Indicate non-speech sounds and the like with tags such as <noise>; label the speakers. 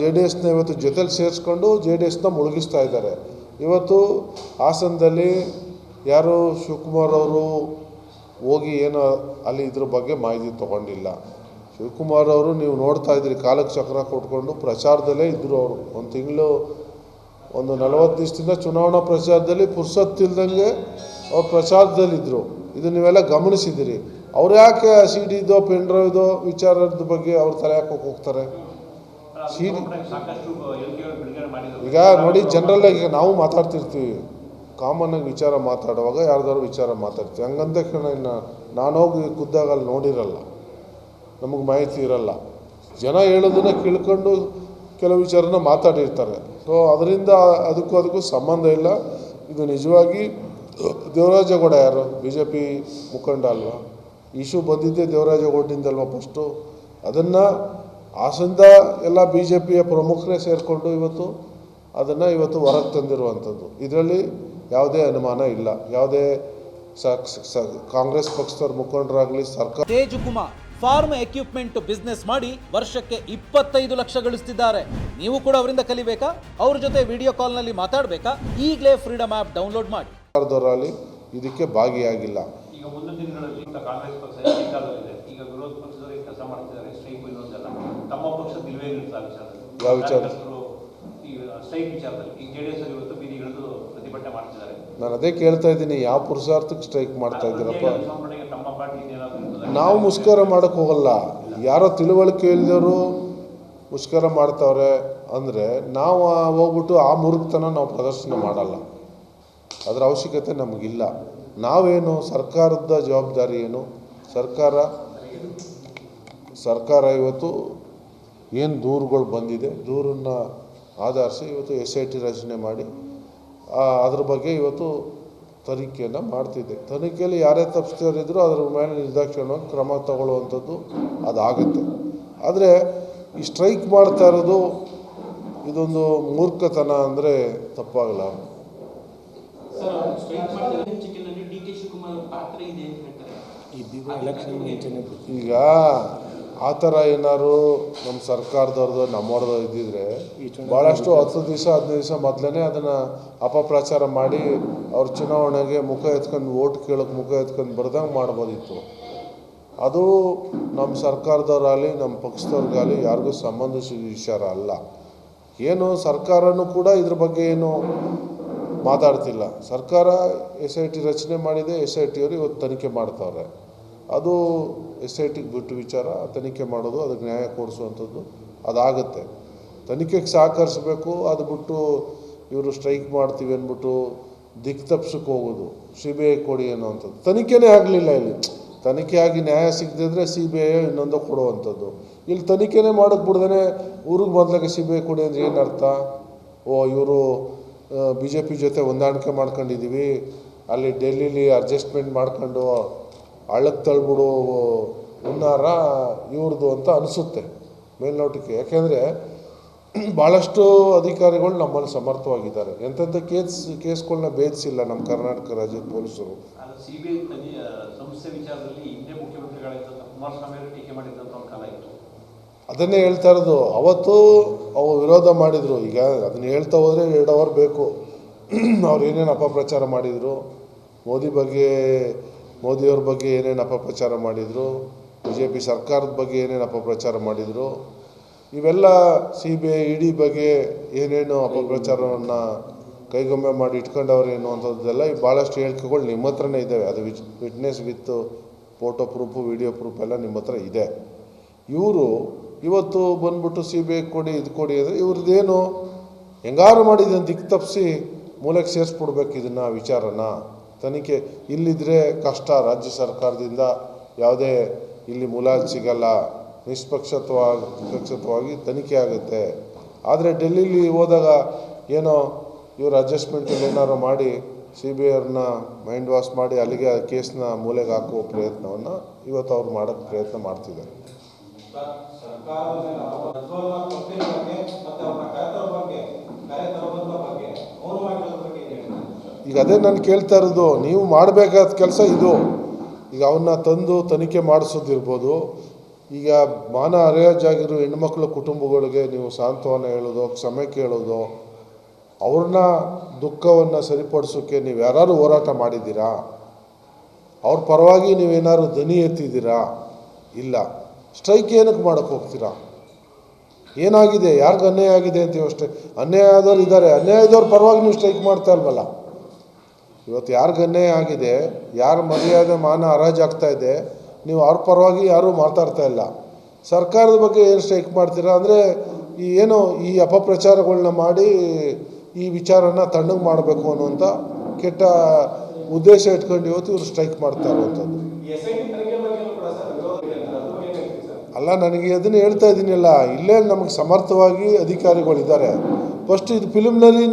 Speaker 1: J D ಎಸ್ನ ಇವತ್ತು ಜೊತೆಲಿ ಸೇರಿಸ್ಕೊಂಡು ಜೆ ಡಿ ಎಸ್ನ ಮುಳುಗಿಸ್ತಾ ಇದ್ದಾರೆ. ಇವತ್ತು ಹಾಸನದಲ್ಲಿ ಯಾರು ಶಿವಕುಮಾರ್ ಅವರು ಹೋಗಿ ಏನು ಅಲ್ಲಿ ಇದ್ರ ಬಗ್ಗೆ ಮಾಹಿತಿ ತೊಗೊಂಡಿಲ್ಲ. ಶಿವಕುಮಾರ್ ಅವರು ನೀವು ನೋಡ್ತಾ ಇದ್ರಿ ಕಾಲಕ್ಕೆ ಚಕ್ರ ಕೊಟ್ಕೊಂಡು ಪ್ರಚಾರದಲ್ಲೇ ಇದ್ದರು ಅವರು. ಒಂದು ತಿಂಗಳು, ಒಂದು ನಲವತ್ತು ದಿವಸದಿಂದ ಚುನಾವಣಾ ಪ್ರಚಾರದಲ್ಲಿ ಪುರ್ಸತ್ತಿಲ್ದಂಗೆ ಅವ್ರು ಪ್ರಚಾರದಲ್ಲಿದ್ದರು ಇದು ನೀವೆಲ್ಲ ಗಮನಿಸಿದ್ದೀರಿ. ಅವ್ರು ಯಾಕೆ ಸಿ ಡಿದೋ ಪೆನ್ ಡ್ರೈವ್ದೋ ವಿಚಾರದ ಬಗ್ಗೆ ಅವ್ರು ತಲೆ ಹಾಕೋಕೆ ಹೋಗ್ತಾರೆ? ಈಗ ನೋಡಿ ಜನರಲ್ ಆಗಿ ಈಗ ನಾವು ಮಾತಾಡ್ತಿರ್ತೀವಿ. ಕಾಮನ್ ಆಗಿ ವಿಚಾರ ಮಾತಾಡುವಾಗ ಯಾರ್ದಾರು ವಿಚಾರ ಮಾತಾಡ್ತೀವಿ. ಹಂಗಂದ ತಕ್ಷಣ ಇನ್ನು ನಾನೋಗಿ ಖುದ್ದಾಗ ಅಲ್ಲಿ ನೋಡಿರಲ್ಲ. ನಮಗೆ ಮಾಹಿತಿ ಇರಲ್ಲ. ಜನ ಹೇಳೋದನ್ನ ಕೇಳ್ಕೊಂಡು ಕೆಲವು ವಿಚಾರನ ಮಾತಾಡಿರ್ತಾರೆ. ಸೊ ಅದರಿಂದ ಅದಕ್ಕೂ ಅದಕ್ಕೂ ಸಂಬಂಧ ಇಲ್ಲ. ಇದು ನಿಜವಾಗಿ ದೇವರಾಜಗೌಡ ಯಾರು? ಬಿ ಜೆ ಪಿ ಮುಖಂಡ ಅಲ್ವಾ? ಇಶ್ಯೂ ಬಂದಿದ್ದೇ ದೇವರಾಜಗೌಡನಿಂದಲ್ವಾ ಫಸ್ಟು ಅದನ್ನು ಹಾಸನದ ಎಲ್ಲ ಬಿ ಜೆ ಪಿಯ ಪ್ರಮುಖರೇ ಸೇರಿಕೊಂಡು ಇವತ್ತು ಅದನ್ನು ಇವತ್ತು ಹೊರಗೆ ತಂದಿರುವಂಥದ್ದು. ಇದರಲ್ಲಿ ಯಾವುದೇ ಅನುಮಾನ ಇಲ್ಲ. ಯಾವುದೇ ಕಾಂಗ್ರೆಸ್ ಪಕ್ಷದವ್ರ ಮುಖಂಡರಾಗಲಿ ಸರ್ಕಾರ
Speaker 2: ತೇಜುಕುಮಾರ್ ಫಾರ್ಮ್ ಎಕ್ವಿಪ್ಮೆಂಟ್ ಬಿಸ್ನೆಸ್ ಮಾಡಿ ವರ್ಷಕ್ಕೆ ಇಪ್ಪತ್ತೈದು ಲಕ್ಷ ಗಳಿಸ್ತಿದ್ದಾರೆ. ನೀವು ಕೂಡ ಅವರಿಂದ ಕಲಿಬೇಕಾ? ಅವ್ರ ಜೊತೆ ವಿಡಿಯೋ ಕಾಲ್ನಲ್ಲಿ ಮಾತಾಡಬೇಕಾ? ಈಗಲೇ ಫ್ರೀಡಮ್ ಆ್ಯಪ್ ಡೌನ್ಲೋಡ್ ಮಾಡಿ.
Speaker 1: ಸರ್ಕಾರದವರಲ್ಲಿ ಇದಕ್ಕೆ ಭಾಗಿಯಾಗಿಲ್ಲ.
Speaker 3: ಈಗ ಮುಂದಿನ ದಿನಗಳಲ್ಲಿ ಕಾಂಗ್ರೆಸ್ ಪಕ್ಷ ಅಧಿಕಾರದಲ್ಲಿದೆ ಈಗ ವಿರೋಧ ಪಕ್ಷದವರು ಕೆಲಸ ಮಾಡ್ತಿದ್ದಾರೆ? ಪಕ್ಷದ ನಿಲುವೇ ಇರುತ್ತೆ ಆ ವಿಚಾರದಲ್ಲಿ?
Speaker 1: ಯಾವ ವಿಚಾರ?
Speaker 3: ಕಾರ್ಯಕರ್ತರು ಈ ಸ್ಟ್ರೈಕ್ ವಿಚಾರದಲ್ಲಿ ಈಗ ಜೆ ಡಿ ಎಸ್ ಇವತ್ತು ಬೀದಿಗಿಳಿದು ಪ್ರತಿಭಟನೆ ಮಾಡ್ತಿದ್ದಾರೆ.
Speaker 1: ನಾನು ಅದೇ ಕೇಳ್ತಾ ಇದ್ದೀನಿ ಯಾವ ಪುರುಷಾರ್ಥಕ್ಕೆ ಸ್ಟ್ರೈಕ್ ಮಾಡ್ತಾ ಇದ್ದೀರಪ್ಪ?
Speaker 3: ತಮ್ಮ ಪಾರ್ಟಿ
Speaker 1: ನಾವು ಮುಷ್ಕರ ಮಾಡೋಕ್ಕೆ ಹೋಗಲ್ಲ. ಯಾರೋ ತಿಳುವಳಿಕೆ ಇಲ್ದವರು ಮುಷ್ಕರ ಮಾಡ್ತಾವ್ರೆ ಅಂದರೆ ನಾವು ಆ ಹೋಗ್ಬಿಟ್ಟು ಆ ಮುರುಗ್ತನ ನಾವು ಪ್ರದರ್ಶನ ಮಾಡಲ್ಲ. ಅದರ ಅವಶ್ಯಕತೆ ನಮಗಿಲ್ಲ. ನಾವೇನು ಸರ್ಕಾರದ ಜವಾಬ್ದಾರಿ ಏನು? ಸರ್ಕಾರ ಸರ್ಕಾರ ಇವತ್ತು ಏನು ದೂರುಗಳು ಬಂದಿದೆ ದೂರನ್ನು ಆಧರಿಸಿ ಇವತ್ತು ಎಸ್ ಐ ಟಿ ರಚನೆ ಮಾಡಿ ಆ, ಅದ್ರ ಬಗ್ಗೆ ಇವತ್ತು ತನಿಖೆಯನ್ನು ಮಾಡ್ತಿದ್ದೆ. ತನಿಖೆಯಲ್ಲಿ ಯಾರೇ ತಪ್ಪಿಸ್ತಾರಿದ್ರು ಅದ್ರ ಮೇಲೆ ನಿರ್ದಾಕ್ಷಿಣ್ಯವಾಗಿ ಕ್ರಮ ತಗೊಳ್ಳುವಂಥದ್ದು ಅದಾಗುತ್ತೆ. ಆದರೆ ಈ ಸ್ಟ್ರೈಕ್ ಮಾಡ್ತಾ ಇರೋದು ಇದೊಂದು ಮೂರ್ಖತನ ಅಂದರೆ ತಪ್ಪಾಗಲ್ಲ.
Speaker 4: ಸರ್ ಸ್ಟ್ರೈಕ್ ಮಾಡಿದ್ರೆ ಹಂಚಿಕೆನಲ್ಲಿ ಡಿ ಕೆ ಶಿವಕುಮಾರ್ ಪಾತ್ರ ಇದೆ ಅಂತ ಹೇಳ್ತಾರೆ.
Speaker 1: ಈಗ ಆ ಥರ ಏನಾದ್ರು ನಮ್ಮ ಸರ್ಕಾರದವ್ರದ್ದು ನಮ್ಮವ್ರದ್ದು ಇದ್ದಿದ್ರೆ ಭಾಳಷ್ಟು ಹತ್ತು ದಿವಸ ಹದಿನೈದು ದಿವಸ ಮೊದಲೇ ಅದನ್ನು ಅಪಪ್ರಚಾರ ಮಾಡಿ ಅವ್ರ ಚುನಾವಣೆಗೆ ಮುಖ ಎತ್ಕೊಂಡು ಓಟ್ ಕೇಳೋಕೆ ಮುಖ ಎತ್ಕೊಂಡು ಬರ್ದಂಗೆ ಮಾಡ್ಬೋದಿತ್ತು. ಅದು ನಮ್ಮ ಸರ್ಕಾರದವ್ರಾಗಲಿ ನಮ್ಮ ಪಕ್ಷದವ್ರಿಗಾಗಲಿ ಯಾರಿಗೂ ಸಂಬಂಧಿಸಿದ ವಿಚಾರ ಅಲ್ಲ. ಏನು ಸರ್ಕಾರನೂ ಕೂಡ ಇದ್ರ ಬಗ್ಗೆ ಏನು ಮಾತಾಡ್ತಿಲ್ಲ. ಸರ್ಕಾರ ಎಸ್ ಐ ಟಿ ರಚನೆ ಮಾಡಿದೆ ಎಸ್ ಐ ಟಿಯವರು ಇವತ್ತು ತನಿಖೆ ಮಾಡ್ತಾವ್ರೆ. ಅದು ಎಸ್ ಐ ಟಿಗೆ ಬಿಟ್ಟು ವಿಚಾರ, ತನಿಖೆ ಮಾಡೋದು, ಅದಕ್ಕೆ ನ್ಯಾಯ ಕೊಡಿಸುವಂಥದ್ದು ಅದಾಗುತ್ತೆ. ತನಿಖೆಗೆ ಸಹಕರಿಸಬೇಕು, ಅದು ಬಿಟ್ಟು ಇವರು ಸ್ಟ್ರೈಕ್ ಮಾಡ್ತೀವಿ ಅಂದ್ಬಿಟ್ಟು ದಿಕ್ ತಪ್ಸಕ್ಕೆ ಹೋಗೋದು, ಸಿ ಬಿ ಐ ಕೊಡಿ ಅನ್ನೋವಂಥದ್ದು. ತನಿಖೆನೇ ಆಗಲಿಲ್ಲ ಇಲ್ಲಿ. ತನಿಖೆ ಆಗಿ ನ್ಯಾಯ ಸಿಗದಿದ್ರೆ ಸಿ ಬಿ ಐ ಇನ್ನೊಂದು ಕೊಡುವಂಥದ್ದು. ಇಲ್ಲಿ ತನಿಖೆನೇ ಮಾಡೋಕ್ಕೆ ಬಿಡ್ದೇ ಊರಿಗೆ ಮೊದಲಾಗೆ ಸಿ ಬಿ ಐ ಕೊಡಿ ಅಂದರೆ ಏನು ಅರ್ಥ? ಓ, ಇವರು ಬಿ ಜೆ ಪಿ ಜೊತೆ ಹೊಂದಾಣಿಕೆ ಮಾಡ್ಕೊಂಡಿದ್ದೀವಿ, ಅಲ್ಲಿ ಡೆಲ್ಲಿಲಿ ಅಡ್ಜಸ್ಟ್ಮೆಂಟ್ ಮಾಡ್ಕೊಂಡು ಹಳ್ಳಕ್ಕೆ ತಳ್ಬಿಡು ಹುನ್ನಾರ ಇವ್ರದ್ದು ಅಂತ ಅನಿಸುತ್ತೆ ಮೇಲ್ನೋಟಕ್ಕೆ. ಯಾಕೆಂದರೆ ಭಾಳಷ್ಟು ಅಧಿಕಾರಿಗಳು ನಮ್ಮಲ್ಲಿ ಸಮರ್ಥವಾಗಿದ್ದಾರೆ. ಎಂತೆಂಥ ಕೇಸ್ ಕೇಸ್ಗಳನ್ನ ಭೇದಿಸಿಲ್ಲ ನಮ್ಮ ಕರ್ನಾಟಕ ರಾಜ್ಯದ ಪೊಲೀಸರು. ಅದನ್ನೇ ಹೇಳ್ತಾ ಇರೋದು. ಅವತ್ತು ಅವು ವಿರೋಧ ಮಾಡಿದರು. ಈಗ ಅದನ್ನ ಹೇಳ್ತಾ ಹೋದರೆ ಎರಡು ಅವರ್ ಬೇಕು. <clears throat> ಅವ್ರು ಏನೇನು ಅಪಪ್ರಚಾರ ಮಾಡಿದರು ಮೋದಿ ಬಗ್ಗೆ ಮೋದಿಯವ್ರ ಬಗ್ಗೆ ಏನೇನು ಅಪಪ್ರಚಾರ ಮಾಡಿದರು ಬಿ ಜೆ ಪಿ ಸರ್ಕಾರದ ಬಗ್ಗೆ ಏನೇನು ಅಪಪ್ರಚಾರ ಮಾಡಿದರು, ಇವೆಲ್ಲ ಸಿ ಬಿ ಐ ಇಡಿ ಬಗ್ಗೆ ಏನೇನು ಅಪಪ್ರಚಾರವನ್ನು ಕೈಗೊಮ್ಮೆ ಮಾಡಿ ಇಟ್ಕೊಂಡವ್ರೇನು ಅಂಥದ್ದೆಲ್ಲ ಈ ಭಾಳಷ್ಟು ಹೇಳಿಕೆಗಳು ನಿಮ್ಮ ಹತ್ರನೇ ಇದ್ದಾವೆ. ಅದು which witness with photo proof, video proof ಎಲ್ಲ ನಿಮ್ಮ ಹತ್ರ ಇದೆ. ಇವರು ಇವತ್ತು ಬಂದ್ಬಿಟ್ಟು ಸಿ ಬಿ ಐ ಕೊಡಿ, ಇದು ಕೊಡಿ ಅಂದರೆ ಇವ್ರದ್ದೇನು, ಹೆಂಗಾರು ಮಾಡಿ ಇದನ್ನು ದಿಕ್ಕು ತಪ್ಪಿಸಿ ಮೂಲಕ್ಕೆ ಸೇರಿಸ್ಬಿಡ್ಬೇಕು ಇದನ್ನು ವಿಚಾರನ. ತನಿಖೆ ಇಲ್ಲಿದ್ದರೆ ಕಷ್ಟ. ರಾಜ್ಯ ಸರ್ಕಾರದಿಂದ ಯಾವುದೇ ಇಲ್ಲಿ ಮುಲಾಜ್ ಸಿಗಲ್ಲ. ನಿಷ್ಪಕ್ಷತ್ವವಾಗಿ ನಿಷ್ಪಕ್ಷತವಾಗಿ ತನಿಖೆ ಆಗುತ್ತೆ. ಆದರೆ ಡೆಲ್ಲಿಲಿ ಹೋದಾಗ ಏನೋ ಇವರು ಅಡ್ಜಸ್ಟ್ಮೆಂಟಲ್ಲಿ ಏನಾರು ಮಾಡಿ ಸಿ ಬಿ ಐವ್ರನ್ನ ಮೈಂಡ್ ವಾಶ್ ಮಾಡಿ ಅಲ್ಲಿಗೆ ಆ ಕೇಸ್ನ ಮೂಲೆಗೆ ಹಾಕುವ ಪ್ರಯತ್ನವನ್ನು ಇವತ್ತು ಅವ್ರು ಮಾಡೋಕ್ಕೆ ಪ್ರಯತ್ನ ಮಾಡ್ತಿದ್ದಾರೆ.
Speaker 5: ಬಗ್ಗೆ
Speaker 1: ಈಗ ಅದೇ ನಾನು ಕೇಳ್ತಾ ಇರೋದು, ನೀವು ಮಾಡಬೇಕಾದ ಕೆಲಸ ಇದು. ಈಗ ಅವನ್ನ ತಂದು ತನಿಖೆ ಮಾಡಿಸೋದಿರ್ಬೋದು. ಈಗ ಮಾನ ಅರೆಯಾಜಾಗಿರೋ ಹೆಣ್ಮಕ್ಳ ಕುಟುಂಬಗಳಿಗೆ ನೀವು ಸಾಂತ್ವನ ಹೇಳೋದು, ಕ್ಷಮೆ ಕೇಳೋದು, ಅವ್ರನ್ನ ದುಃಖವನ್ನು ಸರಿಪಡಿಸೋಕ್ಕೆ ನೀವು ಯಾರು ಹೋರಾಟ ಮಾಡಿದ್ದೀರಾ? ಅವ್ರ ಪರವಾಗಿ ನೀವೇನಾದ್ರು ಧ್ವನಿ ಎತ್ತಿದ್ದೀರಾ? ಇಲ್ಲ. ಸ್ಟ್ರೈಕ್ ಏನಕ್ಕೆ ಮಾಡೋಕ್ಕೆ ಹೋಗ್ತೀರಾ? ಏನಾಗಿದೆ? ಯಾರಿಗೆ ಅನ್ಯಾಯ ಆಗಿದೆ ಅಂತೀವಿ ಅಷ್ಟೇ. ಅನ್ಯಾಯ ಆದವ್ರು ಇದ್ದಾರೆ. ಅನ್ಯಾಯದವ್ರ ಪರವಾಗಿ ನೀವು ಸ್ಟ್ರೈಕ್ ಮಾಡ್ತಾ ಇಲ್ವಲ್ಲ? ಇವತ್ತು ಯಾರಿಗೆ ಅನ್ಯಾಯ ಆಗಿದೆ, ಯಾರ ಮರ್ಯಾದೆ ಮಾನ ಹರಾಜಾಗ್ತಾ ಇದೆ, ನೀವು ಅವ್ರ ಪರವಾಗಿ ಯಾರೂ ಮಾತಾಡ್ತಾ ಇಲ್ಲ. ಸರ್ಕಾರದ ಬಗ್ಗೆ ಏನು ಸ್ಟ್ರೈಕ್ ಮಾಡ್ತೀರಾ ಅಂದರೆ, ಈ ಏನು ಈ ಅಪಪ್ರಚಾರಗಳನ್ನ ಮಾಡಿ ಈ ವಿಚಾರನ ತಣ್ಣಗೆ ಮಾಡಬೇಕು ಅನ್ನುವಂಥ ಕೆಟ್ಟ ಉದ್ದೇಶ ಇಟ್ಕೊಂಡು ಇವತ್ತು ಇವರು ಸ್ಟ್ರೈಕ್ ಮಾಡ್ತಾ ಇರುವಂಥದ್ದು. ಅಲ್ಲ, ನನಗೆ ಅದನ್ನು ಹೇಳ್ತಾ ಇದ್ದೀನಲ್ಲ, ಇಲ್ಲೇ ನಮಗೆ ಸಮರ್ಥವಾಗಿ ಅಧಿಕಾರಿಗಳಿದ್ದಾರೆ. ಫಸ್ಟ್ ಇದು ಫಿಲಿಮ್ನಲ್ಲಿ